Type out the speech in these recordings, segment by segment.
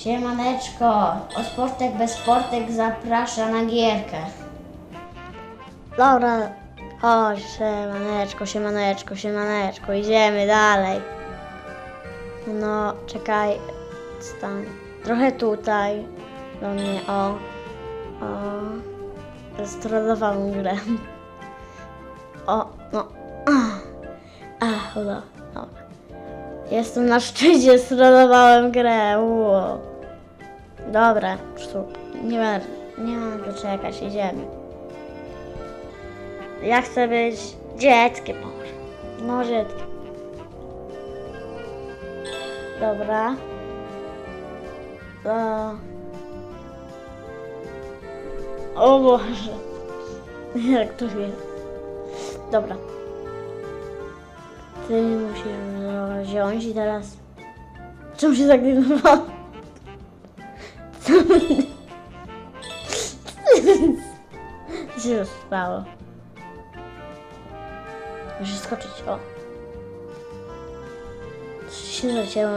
Siemaneczko, o Sportek bez Sportek zaprasza na gierkę. Dobra, chodź, siemaneczko, siemaneczko, siemaneczko, idziemy dalej. No, czekaj, stań. Trochę tutaj, do mnie, o, o, strodowałam grę. O, no, ah, uda, dobra. Jestem na szczycie, stronowałem grę. Ło. Dobra, sztuk. Nie będę, nie będę czekać, idziemy. Ja chcę być dzieckiem może. No dzieckiem. Dobra. O, o Boże. Jak to jest? Dobra. Ty musisz wziąć i teraz... Czemu się zagrywa? Co się stało? Musisz skoczyć, o. Coś się zacięło.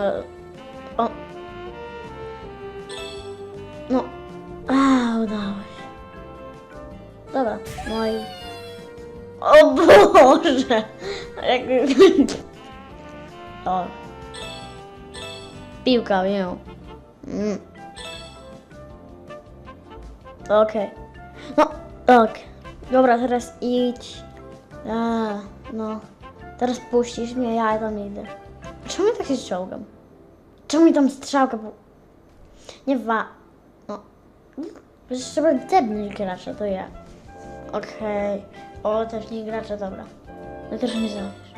O. No. A, udało się. Dobra, no i... O Boże! Jak... O. Piłka, wiem. Mm. Okej. No, ok. Dobra, teraz idź. A, no. Teraz puścisz mnie, ja tam idę. Czemu ja tak się ściągam? Czemu mi tam strzałka po... Nie wa... No. Przecież trzeba debnąć gracza, to ja. Okej. O, też nie gracza, dobra. No też mnie zabierz.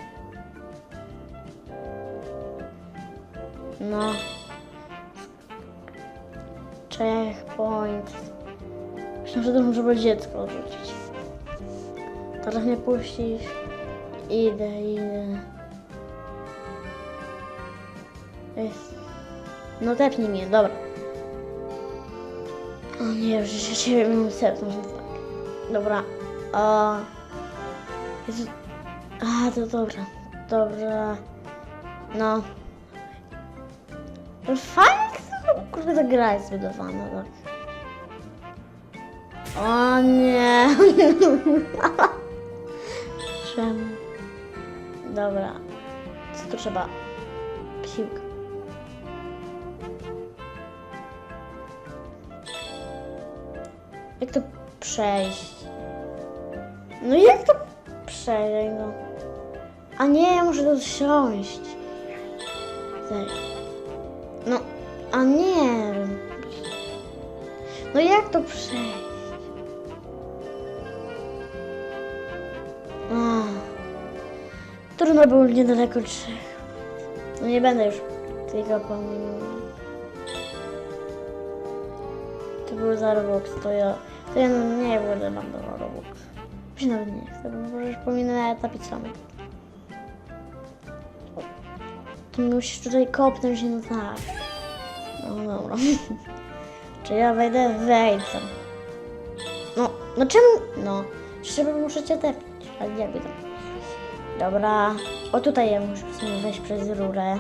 No. Checkpoint. Myślę, że to może dziecko odrzucić. Teraz mnie puścisz. Idę, idę. Jest. No tepnij mnie, dobra. O nie, już się ciebie mam serce. Dobra. O. Jezu. A, to dobra. Dobra. No. No Fajnie, kurde ta gra jest wydawana, tak. O nie. Czemu? Dobra. Co tu trzeba? Piłka. Jak to przejść? No jak to przejść, no? A nie, ja muszę wsiąść. Tutaj. No, a nie. No jak to przejść? Trudno było niedaleko trzech. No nie będę już tego pomimo. To był za Roblox, to ja, to ja nie będę mam do. Mi się nawet nie chce, bo możesz pominę tapić samy. To musisz tutaj kopnąć się no tak. No dobra. Czy ja wejdę? Wejdę. No, no czemu? No, trzeba muszę cię tepnąć, ale jakby to. Dobra. O tutaj ja muszę wejść przez rurę.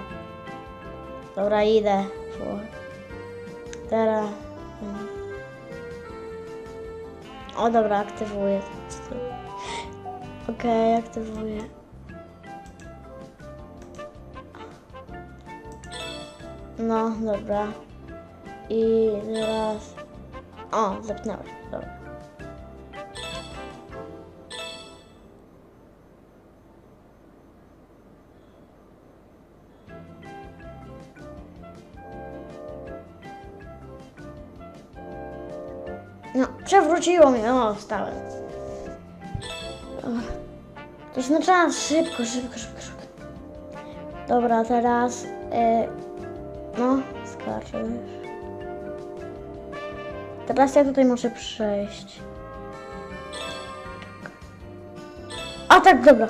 Dobra, idę. Teraz. mm. O dobra, aktywuję. Okej, aktywuję. No, dobra. I teraz... O, zepnąłeś. Dobra. No, przewróciło mnie. O, wstałem. To jest na. Szybko, szybko, szybko, szybko. Dobra, teraz... Y, no, skaczesz. Teraz ja tutaj muszę przejść. A tak, dobra.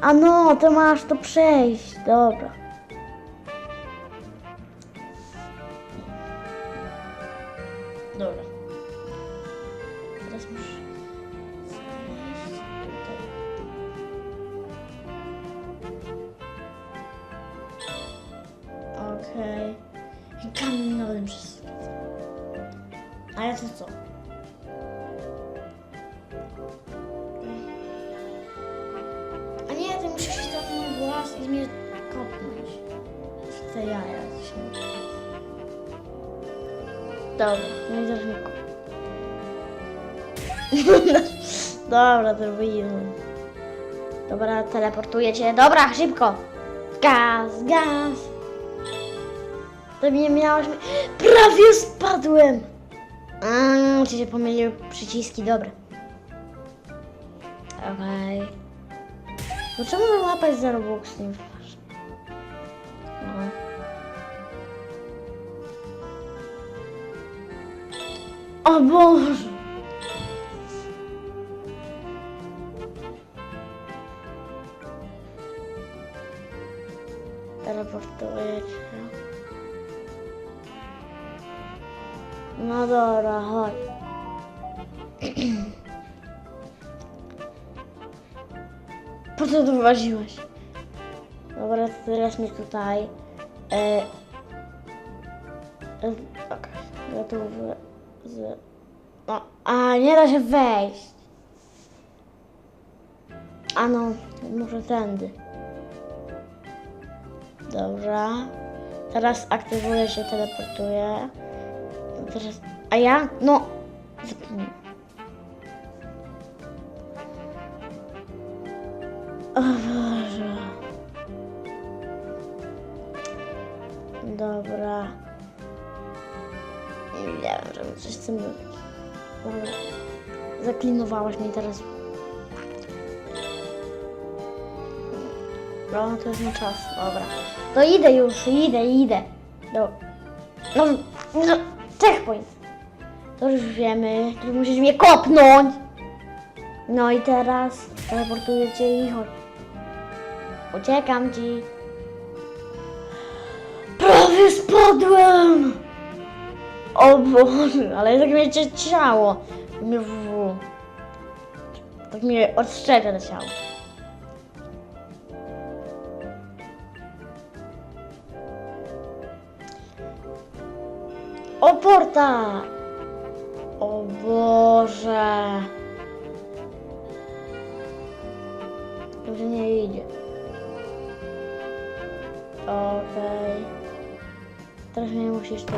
A no, to masz to przejść, dobra. Dobra. Teraz muszę znaleźć tutaj. Okej. Okay. Kamienowym przez A ja to co? Mnie kopnąć. Te jaja. się. Dobra, no mnie kop. Dobra, wyjdę. Dobra, teleportuję cię. Dobra, szybko. Gaz, gaz. To mnie miałaś... Prawie spadłem. A, ci się pomyliły przyciski, dobra. Okej. No czemu mam łapać za Robux? Nie wiem. No. O Boże! Teleportuję cię. Po co to? Dobra, to teraz mi tutaj. E, e, Okej, gotowy z. No, a nie da się wejść. A no, może tędy. Dobra. Teraz aktywuję się, teleportuję. Teraz. A ja? No. Zapomniałem. Dobra. Nie wiem, żeby coś z tym. Dobra. Zaklinowałaś mnie teraz. No, to jest na czas. Dobra. To idę już, idę, idę. Do... No, no, checkpoint. To już wiemy, że musisz mnie kopnąć. No i teraz teleportuję cię i chodź. Uciekam ci. Spadłem! O Boże, ale tak mnie ciało. Mnie w... Tak mnie od szczęka leciało. O porta! O Boże! Dobrze nie idzie. Teraz mnie musisz to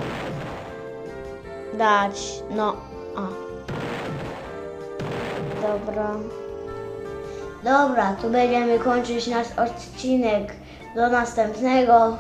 dać. No. A. Dobra. Dobra, tu będziemy kończyć nasz odcinek. Do następnego.